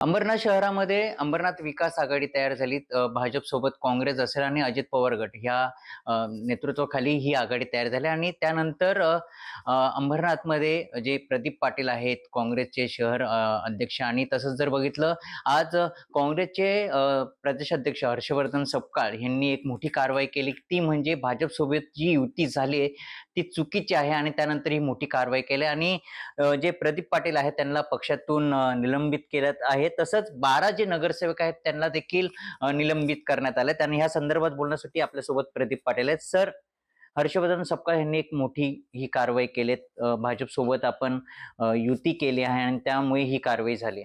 अंबरनाथ शहरामध्ये अंबरनाथ विकास आघाडी तयार झाली भाजप सोबत काँग्रेस असेल आणि अजित पवार गट ह्या नेतृत्वाखाली ही आघाडी तयार झाली. आणि त्यानंतर अंबरनाथमध्ये जे प्रदीप पाटील आहेत काँग्रेसचे शहर अध्यक्ष आणि तसंच जर बघितलं आज काँग्रेसचे प्रदेशाध्यक्ष हर्षवर्धन सपकाळ यांनी एक मोठी कारवाई केली. ती म्हणजे भाजपसोबत जी युती झाली आहे ती चुकीची आहे आणि त्यानंतर ही मोठी कारवाई केली. आणि जे प्रदीप पाटील आहेत त्यांना पक्षातून निलंबित केलं आहे. तसंच बारा जे नगरसेवक आहेत त्यांना देखील निलंबित करण्यात आले आणि ह्या संदर्भात बोलण्यासाठी आपल्यासोबत प्रदीप पाटील आहेत. सर हर्षवर्धन सपकाळ यांनी एक मोठी ही कारवाई केली भाजप सोबत आपण युती केली आहे आणि त्यामुळे ही कारवाई झाली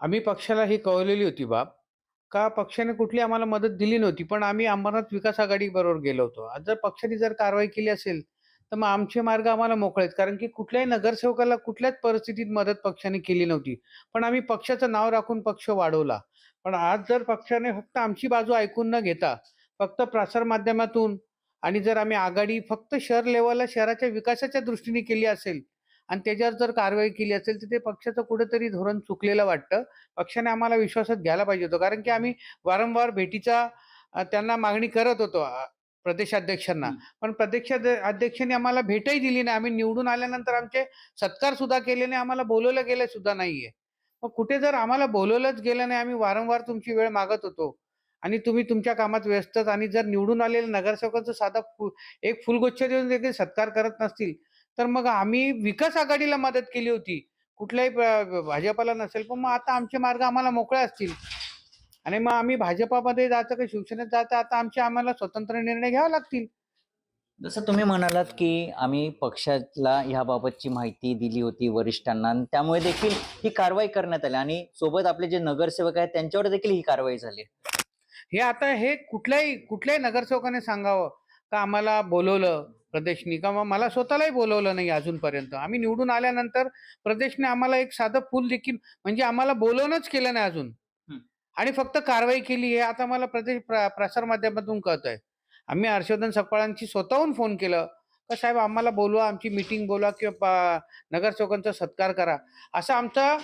आम्ही पक्षाला ही कळवलेली होती बाब. का? पक्षाने कुठली आम्हाला मदत दिली नव्हती पण आम्ही अंबरनाथ विकास आघाडी बरोबर गेलो होतो. जर पक्षाने जर कारवाई केली असेल तर मग आमचे मार्ग आम्हाला मोकळे आहेत. कारण की कुठल्याही नगरसेवकाला कुठल्याच परिस्थितीत मदत पक्षाने केली नव्हती. पण आम्ही पक्षाचं नाव राखून पक्ष वाढवला. पण आज जर पक्षाने फक्त आमची बाजू ऐकून न घेता फक्त प्रसार माध्यमातून आणि जर आम्ही आघाडी फक्त शहर लेवलला शहराच्या विकासाच्या दृष्टीने केली असेल आणि त्याच्यावर जर कारवाई केली असेल तर ते पक्षाचं कुठेतरी धोरण चुकलेलं वाटतं. पक्षाने आम्हाला विश्वासात घ्यायला पाहिजे होतं. कारण की आम्ही वारंवार भेटीचा त्यांना मागणी करत होतो. प्रदेशाध्यक्षांना. पण प्रदेश अध्यक्षांनी आम्हाला भेटही दिली नाही. आम्ही निवडून आल्यानंतर आमचे सत्कार सुद्धा केले नाही. आम्हाला बोलवलं गेलं सुद्धा नाहीये. मग कुठे जर आम्हाला बोलवलंच गेलं नाही आम्ही वारंवार तुमची वेळ मागत होतो आणि तुम्ही तुमच्या कामात व्यस्तच आणि जर निवडून आलेल्या नगरसेवकांचा साधा फु एक फुलगुच्छ देऊन देखील सत्कार करत नसतील तर मग आम्ही विकास आघाडीला मदत केली होती. कुठल्याही भाजपाला नसेल पण मग आता आमचे मार्ग आम्हाला मोकळे असतील. आणि मग आम्ही भाजपामध्ये जायचं का शिवसेनेत जायचं आता आमचे आम्हाला स्वतंत्र निर्णय घ्यावे लागतील. जसं तुम्ही म्हणालात की आम्ही पक्षाला ह्याबाबतची माहिती दिली होती वरिष्ठांना आणि त्यामुळे देखील ही कारवाई करण्यात आली. आणि सोबत आपले जे नगरसेवक आहेत त्यांच्यावर देखील ही कारवाई झाली. हे आता हे कुठल्याही कुठल्याही नगरसेवकाने सांगावं का आम्हाला बोलवलं प्रदेशनी? का मग मला स्वतःलाही बोलवलं नाही अजूनपर्यंत. आम्ही निवडून आल्यानंतर प्रदेशने आम्हाला एक साधं फुल देखील म्हणजे आम्हाला बोलवणंच केलं नाही अजून. आणि फक्त कारवाई केली हे आता मला प्रदेश प्र- प्रसार माध्यमातून कळत आहे आम्ही हर्षवर्धन सकपाळांची स्वतःहून फोन केलं. का साहेब आम्हाला बोलवा आमची मीटिंग बोलवा किंवा नगरसेवकांचा सत्कार करा. असा आमचा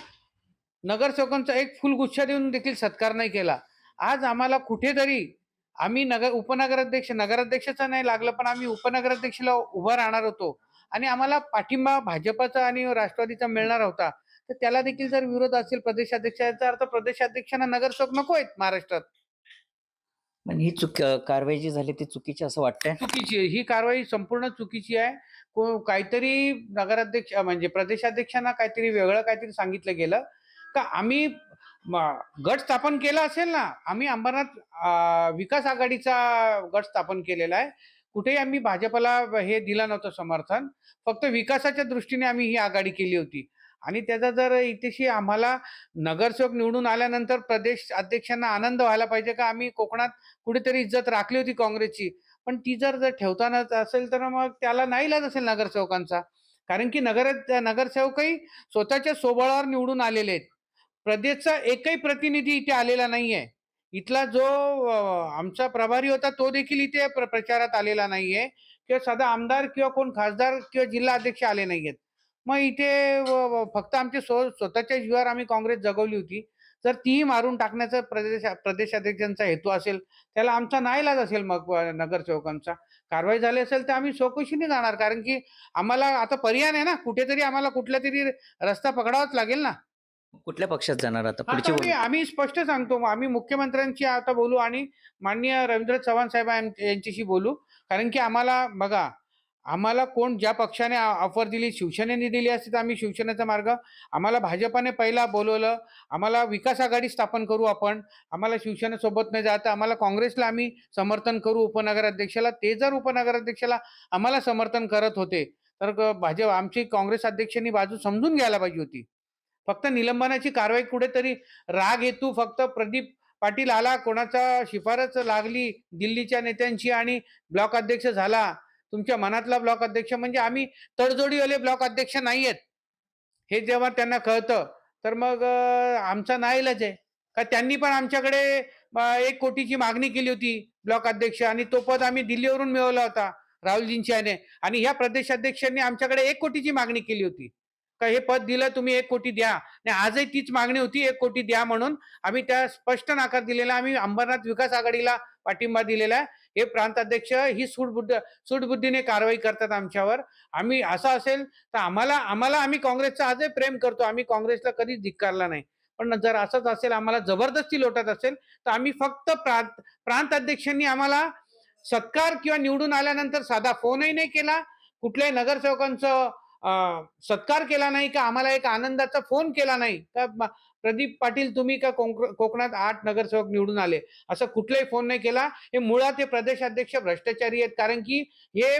नगरसेवकांचा एक फुलगुच्छा देऊन देखील सत्कार नाही केला. आज आम्हाला कुठेतरी आम्ही नगर उपनगराध्यक्ष नगराध्यक्षाचा नाही लागलं पण आम्ही उपनगराध्यक्षाला उभं राहणार होतो. आणि आम्हाला पाठिंबा भाजपाचा आणि राष्ट्रवादीचा मिळणार होता. तर त्याला देखील जर विरोध असेल प्रदेशाध्यक्षाचा अर्थ प्रदेशाध्यक्षांना नगरसेवक नको आहेत महाराष्ट्रात. पण ही चुक कारवाई जी झाली ती चुकीची असं वाटतंय? चुकीची आहे. ही कारवाई संपूर्ण चुकीची आहे. को- काहीतरी नगराध्यक्ष म्हणजे प्रदेशाध्यक्षांना काहीतरी वेगळं काहीतरी सांगितलं गेलं. का आम्ही म- गट स्थापन केला असेल ना आम्ही अंबरनाथ विकास आघाडीचा गट स्थापन केलेला आहे. कुठेही आम्ही भाजपला हे दिलं नव्हतं समर्थन. फक्त विकासाच्या दृष्टीने आम्ही ही आघाडी केली होती. आणि त्याचा जर इथेशी आम्हाला नगरसेवक निवडून आल्यानंतर प्रदेश अध्यक्षांना आनंद व्हायला पाहिजे का? आम्ही कोकणात कुठेतरी इज्जत राखली होती काँग्रेसची. पण ती जर जर ठेवतानाच असेल तर मग त्याला नाही इलाज असेल नगरसेवकांचा. कारण की नगर नगरसेवकही स्वतःच्या सोबळावर निवडून आलेले आहेत. प्रदेशचा एकही प्रतिनिधी इथे आलेला नाहीये. इथला जो आमचा प्रभारी होता तो देखील इथे प्र- प्रचारात आलेला नाहीये. किंवा साधा आमदार किंवा कोण खासदार किंवा जिल्हा अध्यक्ष आले नाहीयेत. मग इथे फक्त आमचे स्व स्वतःच्या जीवावर आम्ही काँग्रेस जगवली होती. जर तीही मारून टाकण्याचा प्रदेश प्रदेशाध्यक्षांचा हेतू असेल त्याला आमचा नाईलाज असेल मग नगरसेवकांचा. कारवाई झाली असेल तर आम्ही चौकशीने जाणार कारण की आम्हाला आता पर्याय नाही ना. कुठेतरी आम्हाला कुठला तरी रस्ता पकडावाच लागेल ना. कुठल्या पक्षात जाणार आता? पुढची आम्ही स्पष्ट सांगतो. आम्ही मुख्यमंत्र्यांशी आता बोलू आणि माननीय रवींद्र चव्हाण साहेब यांच्याशी बोलू. कारण की आम्हाला बघा आम्हाला कोण ज्या पक्षाने ऑफर दिली शिवसेनेने दिली असते तर आम्ही शिवसेनेचा मार्ग. आम्हाला भाजपाने पहिला बोलवलं. आम्हाला विकास आघाडी स्थापन करू आपण. आम्हाला शिवसेनेसोबत नाही जातं. आम्हाला काँग्रेसला आम्ही समर्थन करू उपनगराध्यक्षाला. ते जर उपनगराध्यक्षाला आम्हाला समर्थन करत होते तर भाजप आमची काँग्रेस अध्यक्षांनी बाजू समजून घ्यायला पाहिजे होती. फक्त निलंबनाची कारवाई कुठेतरी राग येतू फक्त प्रदीप पाटील आला. कोणाचा शिफारस लागली दिल्लीच्या नेत्यांची आणि ब्लॉक अध्यक्ष झाला. तुमच्या मनातला ब्लॉक अध्यक्ष म्हणजे आम्ही तडजोडीवाले ब्लॉक अध्यक्ष नाही आहेत हे जेव्हा त्यांना कळतं तर मग आमचा आमचा नाईलाज आहे. का त्यांनी पण आमच्याकडे एक कोटीची मागणी केली होती ब्लॉक अध्यक्ष आणि तो पद आम्ही दिल्लीवरून मिळवला होता राहुलजींच्या याने. आणि ह्या प्रदेशाध्यक्षांनी आमच्याकडे एक कोटीची मागणी केली होती. का हे पद दिलं तुम्ही एक कोटी द्या. आणि आजही तीच मागणी होती एक कोटी द्या म्हणून आम्ही त्या स्पष्ट नाकार दिलेला आम्ही अंबरनाथ विकास आघाडीला पाठिंबा दिलेला आहे. हे प्रांताध्यक्ष ही सूटबुद्ध सूटबुद्धीने कारवाई करतात आमच्यावर. आम्ही असं असेल तर आम्हाला आम्हाला आम्ही काँग्रेसचं आजही प्रेम करतो. आम्ही काँग्रेसला कधीच धिक्कारला नाही. पण जर असंच असेल आम्हाला जबरदस्ती लोटत असेल तर आम्ही फक्त प्रांत प्रांताध्यक्षांनी आम्हाला सत्कार किंवा निवडून आल्यानंतर साधा फोनही नाही केला. कुठल्याही नगरसेवकांचं सत्कार केला नाही का? आम्हाला एक आनंदाचा फोन केला नाही का? प्रदीप पाटील तुम्ही का कोंक- कोकणात आठ नगरसेवक निवडून आले? असं कुठलाही फोन नाही केला. हे मुळात हे प्रदेशाध्यक्ष भ्रष्टाचारी आहेत. कारण की हे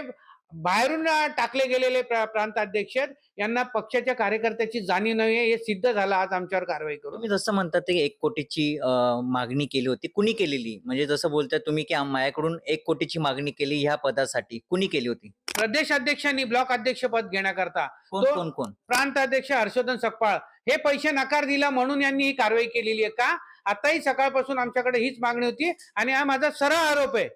बाहेरून टाकले गेलेले प्रा- प्रांत अध्यक्ष आहेत. यांना पक्षाच्या कार्यकर्त्याची जाणीव नाही हे सिद्ध झालं आज आमच्यावर कारवाई करून. तुम्ही जसं म्हणतात ते एक कोटीची मागणी केली होती. कुणी केलेली? म्हणजे जसं बोलताय तुम्ही की माझ्याकडून एक कोटीची मागणी केली ह्या पदासाठी. कुणी केली होती? प्रदेश अध्यक्षांनी ब्लॉक अध्यक्ष पद घेण्याकरता. कोण कोण कोण? प्रांत अध्यक्ष हर्षवर्धन सकपाळ. हे पैसे नकार दिला म्हणून यांनी ही कारवाई केलेली आहे का? आताही सकाळपासून आमच्याकडे हीच मागणी होती. आणि हा माझा सरळ आरोप आहे.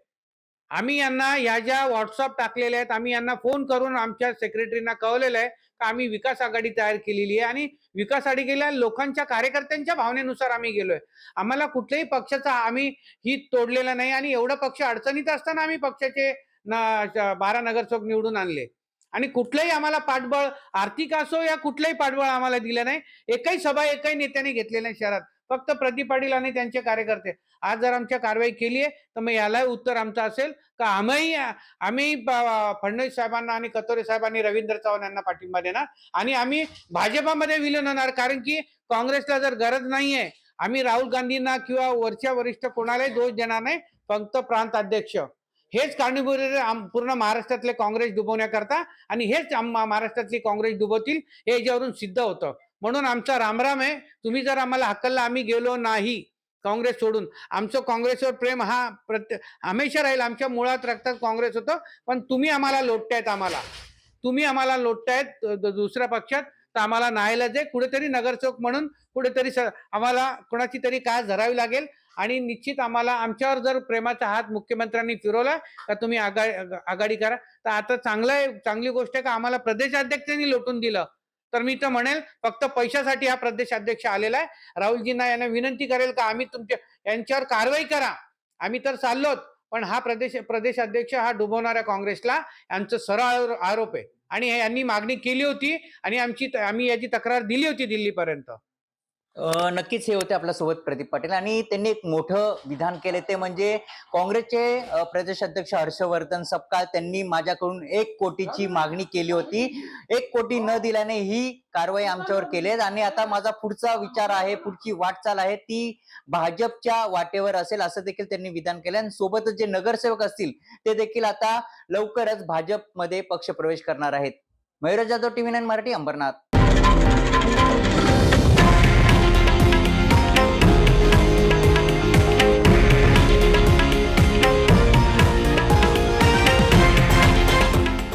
आम्ही यांना या ज्या व्हॉट्सअप टाकलेल्या आहेत आम्ही यांना फोन करून आमच्या सेक्रेटरीना कळवलेलं आहे का आम्ही विकास आघाडी तयार केलेली आहे आणि विकास आघाडीला लोकांच्या कार्यकर्त्यांच्या भावनेनुसार आम्ही गेलोय. आम्हाला कुठल्याही पक्षाचा आम्ही हित तोडलेला नाही आणि एवढं पक्ष अडचणीत असताना आम्ही पक्षाचे न- बारा नगरसेवक निवडून आणले. आणि कुठलंही आम्हाला पाठबळ आर्थिक असो या कुठलंही पाठबळ आम्हाला दिलं नाही. एकही सभा एकही नेत्याने घेतलेल्या नाही शहरात. फक्त प्रदीप पाटील आणि त्यांचे कार्यकर्ते. आज जर आमच्या कारवाई केली आहे तर मग यालाही उत्तर आमचं असेल. का आम्ही आम्ही फडणवीस साहेबांना आणि कतोरे साहेबांनी रवींद्र चव्हाण यांना पाठिंबा देणार. आणि आम्ही भाजपामध्ये विलीन होणार कारण की काँग्रेसला जर गरज नाहीये आम्ही राहुल गांधींना किंवा वरच्या वरिष्ठ कोणालाही दोष देणार नाही फक्त प्रांत अध्यक्ष. हेच कारणीभूत पूर्ण महाराष्ट्रातले काँग्रेस डुबवण्याकरता. आणि हेच महाराष्ट्रातली काँग्रेस डुबवतील हे याच्यावरून सिद्ध होतं. म्हणून आमचा रामराम आहे. तुम्ही जर आम्हाला हकलला आम्ही गेलो नाही काँग्रेस सोडून. आमचं काँग्रेसवर प्रेम हा प्रत्ये हमेशा राहील. आमच्या मुळात रक्तात काँग्रेस होतं. पण तुम्ही आम्हाला लोटतायत आम्हाला. तुम्ही आम्हाला लोटतायत दुसऱ्या पक्षात. तर आम्हाला नायलाज जे कुठेतरी नगरसेवक म्हणून कुठेतरी आम्हाला कोणाची तरी काय धरावी लागेल. आणि निश्चित आम्हाला आमच्यावर जर प्रेमाचा हात मुख्यमंत्र्यांनी फिरवला तर तुम्ही आघाडी आघाडी करा. तर आता चांगलं आहे. चांगली गोष्ट आहे का? आम्हाला प्रदेशाध्यक्षांनी लोटून दिलं. तर मी तर म्हणेल फक्त पैशासाठी हा प्रदेशाध्यक्ष आलेला आहे. राहुलजींना यांना विनंती करेल का आम्ही तुमच्या यांच्यावर कारवाई करा. आम्ही तर चाललोत पण हा प्रदेश प्रदेशाध्यक्ष हा डुबवणाऱ्या काँग्रेसला यांचं सरळ आरोप आहे. आणि यांनी मागणी केली होती आणि आमची आम्ही याची तक्रार दिली होती दिल्लीपर्यंत. नक्कीच हे होते आपल्यासोबत प्रदीप पाटील. आणि त्यांनी एक मोठं विधान केले ते म्हणजे काँग्रेसचे प्रदेशाध्यक्ष हर्षवर्धन सपकाळ त्यांनी माझ्याकडून एक कोटीची मागणी केली होती. एक कोटी न दिल्याने ही कारवाई आमच्यावर केली आणि आता माझा पुढचा विचार आहे पुढची वाटचाल आहे ती भाजपच्या वाटेवर असेल असं देखील त्यांनी विधान केलं आणि सोबतच जे नगरसेवक असतील ते देखील आता लवकरच भाजपमध्ये पक्षप्रवेश करणार आहेत. Mayura Jadhav TV nine Marathi Ambarnath.